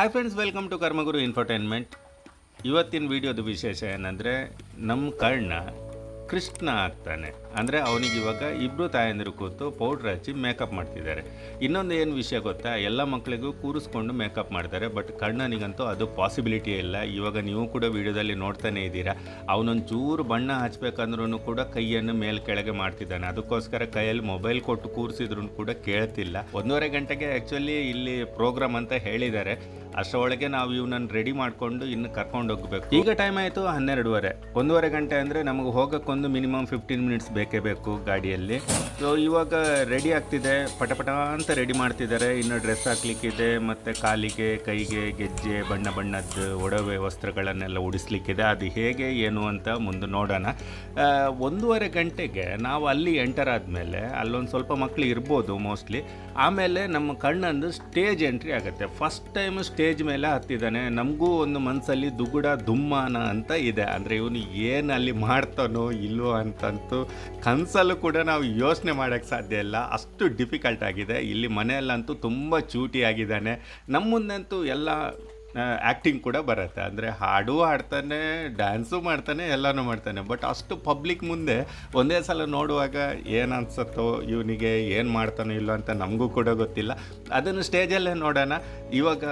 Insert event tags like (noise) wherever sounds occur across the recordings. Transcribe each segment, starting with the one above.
Hi friends welcome to Karmaguru Infotainment ಇವತ್ತಿನ ವಿಡಿಯೋದ ವಿಶೇಷ ಏನಂದರೆ ನಮ್ಮ ಕರ್ಣ ಕೃಷ್ಣ ಆಗ್ತಾನೆ. ಅಂದರೆ ಅವನಿಗೆ ಇವಾಗ ಇಬ್ಬರು ತಾಯಂದಿರು ಕೂತು ಪೌಡ್ರ್ ಹಚ್ಚಿ ಮೇಕಪ್ ಮಾಡ್ತಿದ್ದಾರೆ. ಇನ್ನೊಂದು ಏನು ವಿಷಯ ಗೊತ್ತಾ? ಎಲ್ಲ ಮಕ್ಕಳಿಗೂ ಕೂರಿಸ್ಕೊಂಡು ಮೇಕಪ್ ಮಾಡ್ತಾರೆ ಬಟ್ ಕರ್ಣನಿಗಂತೂ ಅದು ಪಾಸಿಬಿಲಿಟಿ ಇಲ್ಲ. ಇವಾಗ ನೀವು ಕೂಡ ವಿಡಿಯೋದಲ್ಲಿ ನೋಡ್ತಾನೆ ಇದ್ದೀರಾ. ಅವನೊಂದು ಚೂರು ಬಣ್ಣ ಹಚ್ಬೇಕಂದ್ರೂ ಕೂಡ ಕೈಯನ್ನು ಮೇಲೆ ಕೆಳಗೆ ಮಾಡ್ತಿದ್ದಾನೆ. ಅದಕ್ಕೋಸ್ಕರ ಕೈಯಲ್ಲಿ ಮೊಬೈಲ್ ಕೊಟ್ಟು ಕೂರಿಸಿದ್ರು ಕೂಡ ಕೇಳ್ತಿಲ್ಲ. ಒಂದೂವರೆ ಗಂಟೆಗೆ ಆ್ಯಕ್ಚುಲಿ ಇಲ್ಲಿ ಪ್ರೋಗ್ರಾಮ್ ಅಂತ ಹೇಳಿದ್ದಾರೆ. ಅಷ್ಟರೊಳಗೆ ನಾವು ಇವನನ್ನು ರೆಡಿ ಮಾಡಿಕೊಂಡು ಇನ್ನು ಕರ್ಕೊಂಡು ಹೋಗ್ಬೇಕು. ಈಗ ಟೈಮ್ ಆಯಿತು ಹನ್ನೆರಡುವರೆ. ಒಂದೂವರೆ ಗಂಟೆ ಅಂದರೆ ನಮಗೆ ಹೋಗೋಕ್ಕೊಂದು ಮಿನಿಮಮ್ ಫಿಫ್ಟೀನ್ ಮಿನಿಟ್ಸ್ ಬೇಕೇ ಬೇಕು ಗಾಡಿಯಲ್ಲಿ. ಸೊ ಇವಾಗ ರೆಡಿ ಆಗ್ತಿದೆ. ಪಟಪಟ ಅಂತ ರೆಡಿ ಮಾಡ್ತಿದ್ದಾರೆ. ಇನ್ನು ಡ್ರೆಸ್ ಹಾಕ್ಲಿಕ್ಕಿದೆ, ಮತ್ತು ಕಾಲಿಗೆ, ಕೈಗೆ, ಗೆಜ್ಜೆ, ಬಣ್ಣ ಬಣ್ಣದ ಒಡವೆ ವಸ್ತ್ರಗಳನ್ನೆಲ್ಲ ಉಡಿಸ್ಲಿಕ್ಕಿದೆ. ಅದು ಹೇಗೆ, ಏನು ಅಂತ ಮುಂದೆ ನೋಡೋಣ. ಒಂದೂವರೆ ಗಂಟೆಗೆ ನಾವು ಅಲ್ಲಿ ಎಂಟರ್ ಆದಮೇಲೆ ಅಲ್ಲೊಂದು ಸ್ವಲ್ಪ ಮಕ್ಕಳು ಇರ್ಬೋದು ಮೋಸ್ಟ್ಲಿ ಆಮೇಲೆ ನಮ್ಮ ಕಣ್ಣಂದು ಸ್ಟೇಜ್ ಎಂಟ್ರಿ ಆಗುತ್ತೆ. ಫಸ್ಟ್ ಟೈಮ್ ಸ್ಟೇಜ್ ಮೇಲೆ ಹತ್ತಿದ್ದಾನೆ. ನಮಗೂ ಒಂದು ಮನಸ್ಸಲ್ಲಿ ದುಗುಡ ದುಮ್ಮಾನ ಅಂತ ಇದೆ. ಅಂದರೆ ಇವನು ಏನು ಅಲ್ಲಿ ಮಾಡ್ತಾನೋ ಇಲ್ವೋ ಅಂತಂತೂ ಕನಸಲ್ಲೂ ಕೂಡ ನಾವು ಯೋಚನೆ ಮಾಡೋಕ್ಕೆ ಸಾಧ್ಯ ಇಲ್ಲ. ಅಷ್ಟು ಡಿಫಿಕಲ್ಟ್ ಆಗಿದೆ. ಇಲ್ಲಿ ಮನೆಯಲ್ಲಂತೂ ತುಂಬ ಚೂಟಿಯಾಗಿದ್ದಾನೆ. ನಮ್ಮ ಮುಂದಂತೂ ಎಲ್ಲ ಆ್ಯಕ್ಟಿಂಗ್ ಕೂಡ ಬರುತ್ತೆ. ಅಂದರೆ ಹಾಡು ಹಾಡ್ತಾನೆ ಡ್ಯಾನ್ಸು ಮಾಡ್ತಾನೆ, ಎಲ್ಲನೂ ಮಾಡ್ತಾನೆ. ಬಟ್ ಅಷ್ಟು ಪಬ್ಲಿಕ್ ಮುಂದೆ ಒಂದೇ ಸಲ ನೋಡುವಾಗ ಏನು ಅನ್ಸುತ್ತೋ ಇವನಿಗೆ ಏನು ಮಾಡ್ತಾನೋ ಇಲ್ಲೋ ಅಂತ ನಮಗೂ ಕೂಡ ಗೊತ್ತಿಲ್ಲ. ಅದನ್ನು ಸ್ಟೇಜಲ್ಲೇ ನೋಡೋಣ. ಇವಾಗ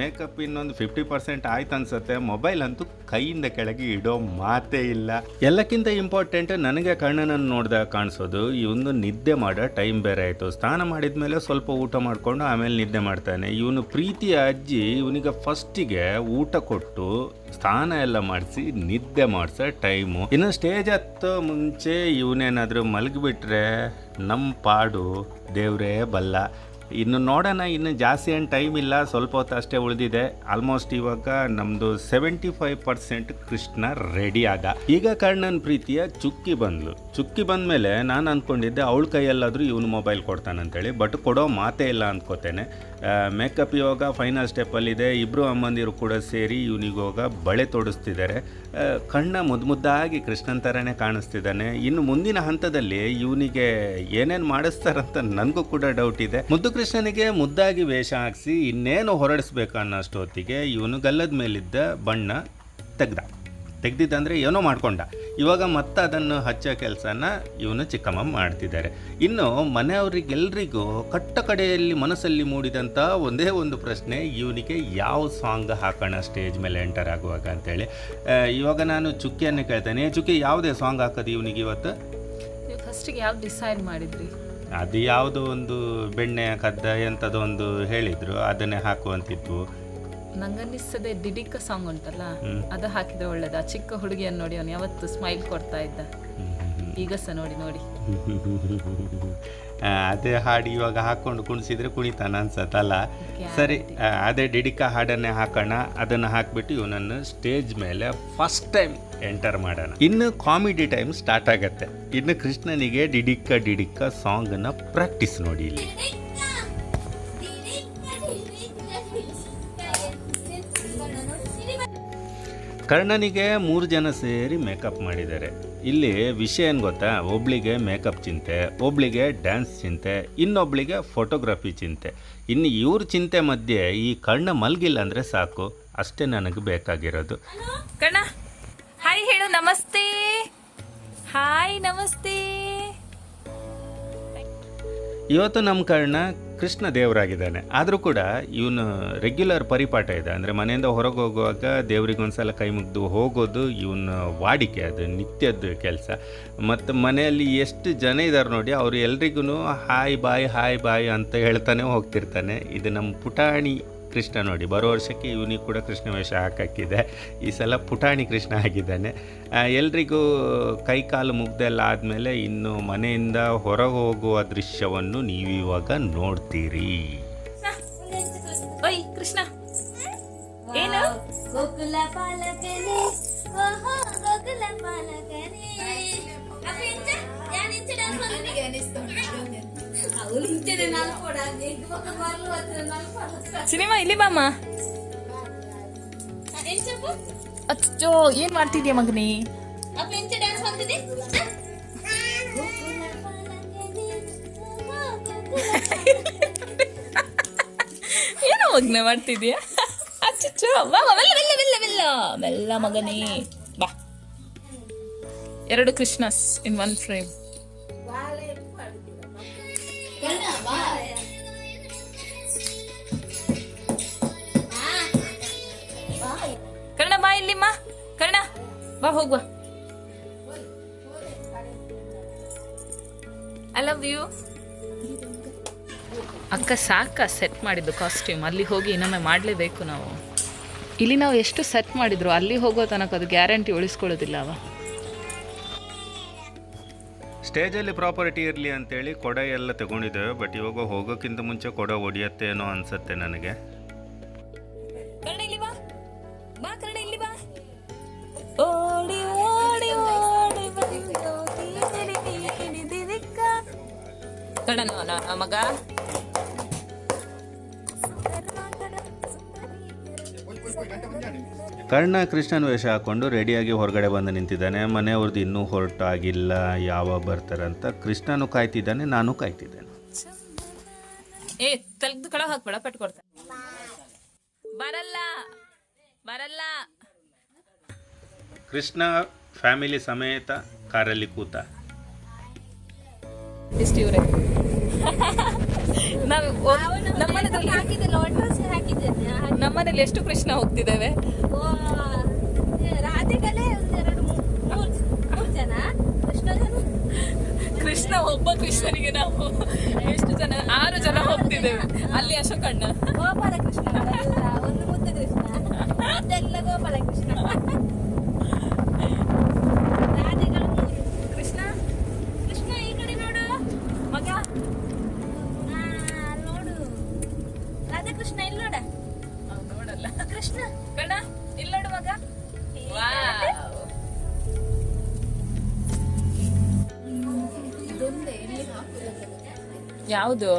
ಮೇಕಪ್ ಇನ್ನೊಂದು ಫಿಫ್ಟಿ ಪರ್ಸೆಂಟ್ ಆಯ್ತು ಅನ್ಸುತ್ತೆ ಮೊಬೈಲ್ ಅಂತೂ ಕೈಯಿಂದ ಕೆಳಗೆ ಇಡೋ ಮಾತೇ ಇಲ್ಲ. ಎಲ್ಲಕ್ಕಿಂತ ಇಂಪಾರ್ಟೆಂಟ್ ನನಗೆ ಕಣ್ಣನನ್ನು ನೋಡಿದಾಗ ಕಾಣಿಸೋದು, ಇವನು ನಿದ್ದೆ ಮಾಡೋ ಟೈಮ್ ಬೇರೆ ಆಯಿತು. ಸ್ನಾನ ಮಾಡಿದ ಮೇಲೆ ಸ್ವಲ್ಪ ಊಟ ಮಾಡಿಕೊಂಡು ಆಮೇಲೆ ನಿದ್ದೆ ಮಾಡ್ತಾನೆ. ಇವನು ಪ್ರೀತಿಯ ಅಜ್ಜಿ, ಇವನಿಗೆ ಫಸ್ಟಿಗೆ ಊಟ ಕೊಟ್ಟು ಸ್ನಾನ ಎಲ್ಲ ಮಾಡಿಸಿ, ನಿದ್ದೆ ಮಾಡಿಸೋ ಟೈಮು. ಇನ್ನು ಸ್ಟೇಜ್ ಹತ್ತೋ ಮುಂಚೆ ಇವನೇನಾದರೂ ಮಲಗಿಬಿಟ್ರೆ ನಮ್ಮ ಪಾಡು ದೇವರೇ ಬಲ್ಲ. ಇನ್ನು ನೋಡೋಣ, ಇನ್ನು ಜಾಸ್ತಿ ಏನು ಟೈಮ್ ಇಲ್ಲ, ಸ್ವಲ್ಪ ಹೊತ್ತು ಅಷ್ಟೇ ಉಳಿದಿದೆ. ಆಲ್ಮೋಸ್ಟ್ ಇವಾಗ ನಮ್ಮದು seventy five percent Krishna ready ಆದ. ಈಗ ಕರ್ಣನ್ ಪ್ರೀತಿಯ ಚುಕ್ಕಿ ಬಂದ್ಲು. ಚುಕ್ಕಿ ಬಂದಮೇಲೆ ನಾನು ಅಂದ್ಕೊಂಡಿದ್ದೆ ಅವಳ ಕೈಯಲ್ಲಾದರೂ ಇವನು ಮೊಬೈಲ್ ಕೊಡ್ತಾನಂತೇಳಿ ಬಟ್ ಕೊಡೋ ಮಾತೇ ಇಲ್ಲ ಅಂದ್ಕೋತೇನೆ ಮೇಕಪ್ ಇವಾಗ ಫೈನಲ್ ಸ್ಟೆಪ್ಪಲ್ಲಿದೆ ಇಬ್ಬರು ಅಮ್ಮಂದಿರು ಕೂಡ ಸೇರಿ ಇವನಿಗೋಗ ಬಳೆ ತೊಡಿಸ್ತಿದ್ದಾರೆ. ಕಣ್ಣ ಮುದ್ದು ಮುದ್ದಾಗಿ ಕೃಷ್ಣನ್ ಥರನೇ ಕಾಣಿಸ್ತಿದ್ದಾನೆ. ಇನ್ನು ಮುಂದಿನ ಹಂತದಲ್ಲಿ ಇವನಿಗೆ ಏನೇನು ಮಾಡಿಸ್ತಾರಂತ ನನಗೂ ಕೂಡ ಡೌಟ್ ಇದೆ. ಮುದ್ದು ಕೃಷ್ಣನಿಗೆ ಮುದ್ದಾಗಿ ವೇಷ ಹಾಕಿಸಿ ಇನ್ನೇನು ಹೊರಡಿಸ್ಬೇಕು ಅನ್ನೋಷ್ಟೊತ್ತಿಗೆ ಇವನು ಗಲ್ಲದ ಮೇಲಿದ್ದ ಬಣ್ಣ ತೆಗ್ದ. ತೆಗ್ದಿದ್ದಂದರೆ ಏನೋ ಮಾಡ್ಕೊಂಡ. ಇವಾಗ ಮತ್ತೆ ಅದನ್ನು ಹಚ್ಚೋ ಕೆಲಸನ ಇವನು ಚಿಕ್ಕಮ್ಮ ಮಾಡ್ತಿದ್ದಾರೆ. ಇನ್ನು ಮನೆಯವರಿಗೆಲ್ಲರಿಗೂ ಕಟ್ಟ ಕಡೆಯಲ್ಲಿ ಮನಸ್ಸಲ್ಲಿ ಮೂಡಿದಂಥ ಒಂದೇ ಒಂದು ಪ್ರಶ್ನೆ ಇವನಿಗೆ ಯಾವ ಸಾಂಗ್ ಹಾಕೋಣ ಸ್ಟೇಜ್ ಮೇಲೆ ಎಂಟರ್ ಆಗುವಾಗ ಅಂತೇಳಿ. ಇವಾಗ ನಾನು ಚುಕ್ಕಿಯನ್ನು ಕೇಳ್ತೇನೆ. "ಏ, ಚುಕ್ಕಿ ಯಾವುದೇ ಸಾಂಗ್ ಹಾಕೋದು ಇವನಿಗೆ ಇವತ್ತು? ಫಸ್ಟಿಗೆ ಯಾವ್ದು ಡಿಸೈಡ್ ಮಾಡಿದ್ರಿ? ಅದು ಯಾವುದೋ ಒಂದು ಬೆಣ್ಣೆ ಕದ್ದ ಎಂಥದೋ ಒಂದು ಹೇಳಿದ್ರು ಅದನ್ನೇ ಹಾಕುವಂತಿದ್ವು ನಂಗನ್ನಿಸದೆ ಡಿಡಿಕ್ಕ ಸಾಂಗ್ ಉಂಟಲ್ಲ ಅದು ಹಾಕಿದ್ರೆ ಒಳ್ಳೇದು. ಆ ಚಿಕ್ಕ ಹುಡುಗಿಯನ್ನು ನೋಡಿ ಅವನು ಯಾವತ್ತು ಸ್ಮೈಲ್ ಕೊಡ್ತಾ ಇದ್ದ. ಈಗ ಸಹ ನೋಡಿ ನೋಡಿ. ಅದೇ ಹಾಡು ಇವಾಗ ಹಾಕೊಂಡು ಕುಣಿಸಿದ್ರೆ ಕುಣಿತಾನ ಅನ್ಸತ್ತಲ್ಲ? ಸರಿ ಅದೇ ಡಿಡಿಕಾ ಹಾಡನ್ನೇ ಹಾಕೋಣ. ಅದನ್ನು ಹಾಕ್ಬಿಟ್ಟು ಇವನನ್ನು ಸ್ಟೇಜ್ ಮೇಲೆ ಫಸ್ಟ್ ಟೈಮ್ ಎಂಟರ್ ಮಾಡೋಣ. ಇನ್ನು ಕಾಮಿಡಿ ಟೈಮ್ ಸ್ಟಾರ್ಟ್ ಆಗತ್ತೆ. ಇನ್ನು ಕೃಷ್ಣನಿಗೆ ಡಿಡಿಕ್ಕ ಡಿಡಿಕ್ಕ ಸಾಂಗನ್ನು ಪ್ರಾಕ್ಟೀಸ್ ನೋಡಿ ಇಲ್ಲಿ. ಕರ್ಣನಿಗೆ ಮೂರು ಜನ ಸೇರಿ ಮೇಕಪ್ ಮಾಡಿದ್ದಾರೆ. ಇಲ್ಲಿ ವಿಷಯ ಏನು ಗೊತ್ತಾ? ಒಬ್ಳಿಗೆ ಮೇಕಪ್ ಚಿಂತೆ ಒಬ್ಳಿಗೆ ಡ್ಯಾನ್ಸ್ ಚಿಂತೆ ಇನ್ನೊಬ್ಳಿಗೆ ಫೋಟೋಗ್ರಫಿ ಚಿಂತೆ. ಇನ್ನು ಇವ್ರ ಚಿಂತೆ ಮಧ್ಯೆ ಈ ಕಣ್ಣು ಮಲ್ಗಿಲ್ಲ ಅಂದರೆ ಸಾಕು. ಅಷ್ಟೇ ನನಗೆ ಬೇಕಾಗಿರೋದು. ಕಣ್ಣ ಹಾಯ್ ಹೇಳು ನಮಸ್ತೆ. ಹಾಯ್ ನಮಸ್ತೆ. ಇವತ್ತು ನಮ್ಮ ಕರ್ಣ ಕೃಷ್ಣ ದೇವರಾಗಿದ್ದಾನೆ. ಆದರೂ ಕೂಡ ಇವನು ರೆಗ್ಯುಲರ್ ಪರಿಪಾಠ ಇದೆ. ಅಂದರೆ ಮನೆಯಿಂದ ಹೊರಗೆ ಹೋಗುವಾಗ ದೇವ್ರಿಗೊಂದ್ಸಲ ಕೈ ಮುಗಿದು ಹೋಗೋದು ಇವನ ವಾಡಿಕೆ, ಅದು ನಿತ್ಯದ ಕೆಲಸ. ಮತ್ತು ಮನೆಯಲ್ಲಿ ಎಷ್ಟು ಜನ ಇದ್ದಾರೆ ನೋಡಿ, ಅವರು ಎಲ್ರಿಗೂ ಹಾಯ್ ಬಾಯ್ ಹಾಯ್ ಬಾಯ್ ಅಂತ ಹೇಳ್ತಾನೆ ಹೋಗ್ತಿರ್ತಾನೆ. ಇದು ನಮ್ಮ ಪುಟಾಣಿ ಕೃಷ್ಣ ನೋಡಿ ಬರೋ ವರ್ಷಕ್ಕೆ ಇವನಿಗೆ ಕೂಡ ಕೃಷ್ಣ ವೇಷ ಹಾಕಕ್ಕಿದೆ. ಈ ಸಲ ಪುಟಾಣಿ ಕೃಷ್ಣ ಆಗಿದ್ದಾನೆ. ಎಲ್ರಿಗೂ ಕೈಕಾಲು ಮುಗ್ದೆಲ್ಲ ಆದಮೇಲೆ ಇನ್ನು ಮನೆಯಿಂದ ಹೊರಗೆ ಹೋಗುವ ದೃಶ್ಯವನ್ನು ನೀವಿವಾಗ ನೋಡ್ತೀರಿ. ಕೃಷ್ಣ. ಏನು? ಗೋಕುಲ ಪಾಲಕನೇ. ಓಹೋ ಗೋಕುಲ ಪಾಲಕನೇ. ಸಿನಿಮಾ ಇಲ್ಲಿ ಬಾಮ್ಮ. ಅಚ್ಚೋ ಏನ್ ಮಾಡ್ತಿದ್ಯಾ ಮಗನಿ? (laughs) ಏನು ಮಗ್ನೆ ಮಾಡ್ತಿದ್ಯಾ? ಅಚ್ಚೋ ಬಾ ಬಾ, ಮೆಲ್ಲ ಮೆಲ್ಲ ಮೆಲ್ಲ ಮೆಲ್ಲ. ಮೆಲ್ಲ ಮಗನೇ. ಬಾ. ಎರಡು ಕೃಷ್ಣಸ್ ಇನ್ ಒನ್ ಫ್ರೇಮ್ ಬಾ ಹೋಗುವ ಐ ಲವ್ ಯು ಅಕ್ಕ ಸಾಕ ಸೆಟ್ ಮಾಡಿದ್ದು ಕಾಸ್ಟ್ಯೂಮ್ ಅಲ್ಲಿ ಹೋಗಿ ಇನ್ನೊಮ್ಮೆ ಮಾಡಲೇಬೇಕು ನಾವು. ಇಲ್ಲಿ ನಾವು ಎಷ್ಟು ಸೆಟ್ ಮಾಡಿದ್ರು ಅಲ್ಲಿ ಹೋಗೋ ತನಕ ಅದು ಗ್ಯಾರಂಟಿ ಉಳಿಸ್ಕೊಳ್ಳೋದಿಲ್ಲ ಅವ. ಸ್ಟೇಜಲ್ಲಿ ಪ್ರಾಪರ್ಟಿ ಇರಲಿ ಅಂತೇಳಿ ಕೊಡ ಎಲ್ಲ ತಗೊಂಡಿದ್ದೇವೆ ಬಟ್ ಇವಾಗ ಹೋಗೋಕ್ಕಿಂತ ಮುಂಚೆ ಕೊಡ ಒಡೆಯತ್ತೇನೋ ಅನ್ಸುತ್ತೆ ನನಗೆ. ಕರ್ಣ ನೋ- ನೋ- ನೋ ಮಗ? ಕರ್ಣ ಕೃಷ್ಣನ ವೇಷ ಹಾಕೊಂಡು ರೆಡಿಯಾಗಿ ಹೊರಗಡೆ ಬಂದು ನಿಂತಿದ್ದಾನೆ. ಮನೆಯವ್ರದ್ದು ಇನ್ನೂ ಹೊರಟಾಗಿಲ್ಲ ಯಾವ ಬರ್ತಾರಂತ ಅಂತ ಕೃಷ್ಣನು ಕಾಯ್ತಿದ್ದಾನೆ ನಾನು ಕಾಯ್ತಿದ್ದೇನೆ. ಏ ತಲೆದು ಕಳ ಹಾಕ್ಬೇಡ ಪಟ್ಕೊಡ್ತಾನೆ ಬರಲ್ಲ ಬರಲ್ಲ. ಕೃಷ್ಣ ಫ್ಯಾಮಿಲಿ ಸಮೇತ ಕಾರಲ್ಲಿ ಕೂತ. ಇಷ್ಟು ಇವ್ರೆ ನಾವು ನಮ್ಮನೇಲಿ ಹಾಕಿದ್ದಿಲ್ಲ ಒಟ್ಟು ಹಾಕಿದ್ದೇನೆ ನಮ್ಮನೇಲಿ ಎಷ್ಟು ಕೃಷ್ಣ ಹೋಗ್ತಿದ್ದೇವೆ? ರಾಧೆಗಳೇ ಒಂದೆರಡು ಮೂರು ಮೂರು ಜನ? ಜನ? ಕೃಷ್ಣ ಒಬ್ಬ ಕೃಷ್ಣನಿಗೆ ನಾವು ಎಷ್ಟು ಜನ ಆರು ಜನ ಹೋಗ್ತಿದ್ದೇವೆ. ಅಲ್ಲಿ ಅಶೋಕಣ್ಣ. ಗೋಪಾಲ ಕೃಷ್ಣ ಎಲ್ಲ ಒಂದು ಮುದ್ದು ಕೃಷ್ಣ. ಅದೆಲ್ಲ ಗೋಪಾಲ ಕೃಷ್ಣ ಇಲ್ಲಿ ನೋಡ? ನೋಡಲ್ಲ. ಕೃಷ್ಣ? ಕಣ್ಣ ಇಲ್ಲಿ ನೋಡು ಮಗ. ಯಾವುದು?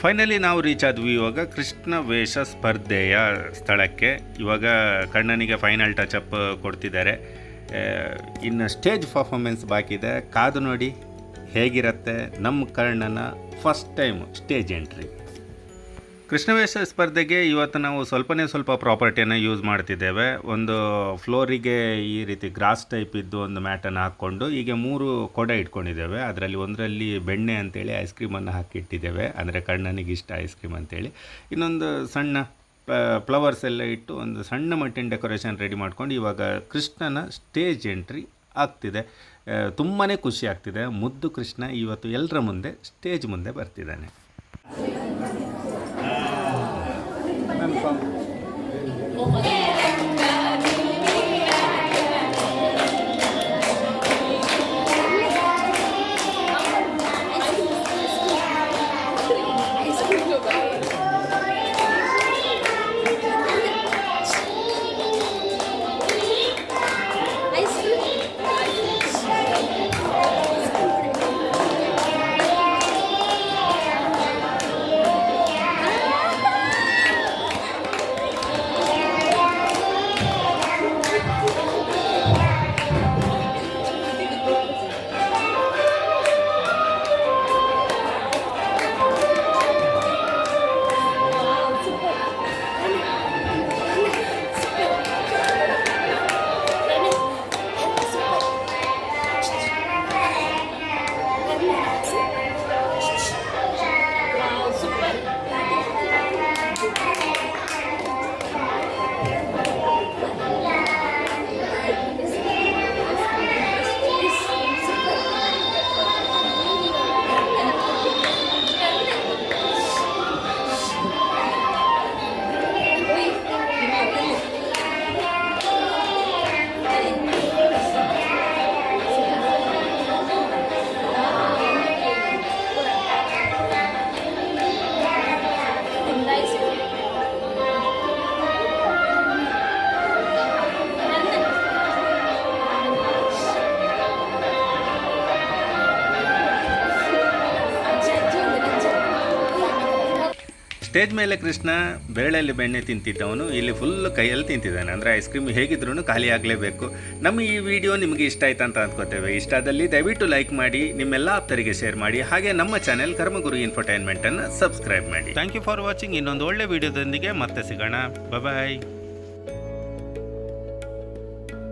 ಫೈನಲಿ ನಾವು ರೀಚ್ ಆದ್ವಿ ಇವಾಗ ಕೃಷ್ಣ ವೇಷ ಸ್ಪರ್ಧೆಯ ಸ್ಥಳಕ್ಕೆ. ಇವಾಗ ಕಣ್ಣನಿಗೆ ಫೈನಲ್ ಟಚ್ ಅಪ್ ಕೊಡ್ತಿದ್ದಾರೆ. ಇನ್ನು ಸ್ಟೇಜ್ ಪರ್ಫಾರ್ಮೆನ್ಸ್ ಬಾಕಿ ಇದೆ. ಕಾದು ನೋಡಿ ಹೇಗಿರುತ್ತೆ? ನಮ್ಮ ಕರ್ಣನ ಫಸ್ಟ್ ಟೈಮ್ ಸ್ಟೇಜ್ ಎಂಟ್ರಿ ಕೃಷ್ಣವೇಷ ಸ್ಪರ್ಧೆಗೆ ಇವತ್ತು ನಾವು ಸ್ವಲ್ಪನೇ ಸ್ವಲ್ಪ ಪ್ರಾಪರ್ಟಿಯನ್ನು ಯೂಸ್ ಮಾಡ್ತಿದ್ದೇವೆ. ಒಂದು ಫ್ಲೋರಿಗೆ ಈ ರೀತಿ ಗ್ರಾಸ್ ಟೈಪ್ ಇದ್ದು ಒಂದು ಮ್ಯಾಟನ್ನು ಹಾಕ್ಕೊಂಡು ಹೀಗೆ ಮೂರು ಕೊಡ ಇಟ್ಕೊಂಡಿದ್ದೇವೆ. ಅದರಲ್ಲಿ ಒಂದರಲ್ಲಿ ಬೆಣ್ಣೆ ಅಂತೇಳಿ ಐಸ್ ಕ್ರೀಮನ್ನು ಹಾಕಿಟ್ಟಿದ್ದೇವೆ. ಅಂದರೆ ಕಣ್ಣನಿಗೆ ಇಷ್ಟ ಐಸ್ ಕ್ರೀಮ್ ಅಂತೇಳಿ. ಇನ್ನೊಂದು ಸಣ್ಣ ಫ್ಲವರ್ಸ್ ಎಲ್ಲ ಇಟ್ಟು ಒಂದು ಸಣ್ಣ ಮಟ್ಟಿನ ಡೆಕೋರೇಷನ್ ರೆಡಿ ಮಾಡ್ಕೊಂಡು ಇವಾಗ ಕೃಷ್ಣನ ಸ್ಟೇಜ್ ಎಂಟ್ರಿ ಆಗ್ತಿದೆ. ತುಂಬಾ ಖುಷಿ ಆಗ್ತಿದೆ. ಮುದ್ದು ಕೃಷ್ಣ ಇವತ್ತು ಎಲ್ಲರ ಮುಂದೆ, ಸ್ಟೇಜ್ ಮುಂದೆ ಬರ್ತಿದ್ದಾನೆ. ಐಸ್ ಸ್ಟೇಜ್ ಮೇಲೆ ಕೃಷ್ಣ ಬೆರಳಲ್ಲಿ ಬೆಣ್ಣೆ ತಿಂತಿದ್ದವನು, ಇಲ್ಲಿ ಫುಲ್ ಕೈಯಲ್ಲಿ ತಿಂತಿದ್ದಾನೆ. ಅಂದರೆ ಐಸ್ ಕ್ರೀಮ್ ಹೇಗಿದ್ರೂ ಖಾಲಿ ಆಗಲೇಬೇಕು. ನಮ್ಮ ಈ ವಿಡಿಯೋ ನಿಮಗೆ ಇಷ್ಟ ಆಯ್ತು ಅಂತ ಅಂದ್ಕೋತೇವೆ ಇಷ್ಟದಲ್ಲಿ ದಯವಿಟ್ಟು ಲೈಕ್ ಮಾಡಿ, ನಿಮ್ಮೆಲ್ಲ ಆಪ್ತರಿಗೆ ಶೇರ್ ಮಾಡಿ. ಹಾಗೆ ನಮ್ಮ ಚಾನೆಲ್ ಕರ್ಮಗುರು ಇನ್ಫರ್ಟೈನ್ಮೆಂಟನ್ನು ಸಬ್ಸ್ಕ್ರೈಬ್ ಮಾಡಿ. ಥ್ಯಾಂಕ್ ಯು ಫಾರ್ ವಾಚಿಂಗ್ ಇನ್ನೊಂದು ಒಳ್ಳೆ ವಿಡಿಯೋದೊಂದಿಗೆ ಮತ್ತೆ ಸಿಗೋಣ. ಬಾಯ್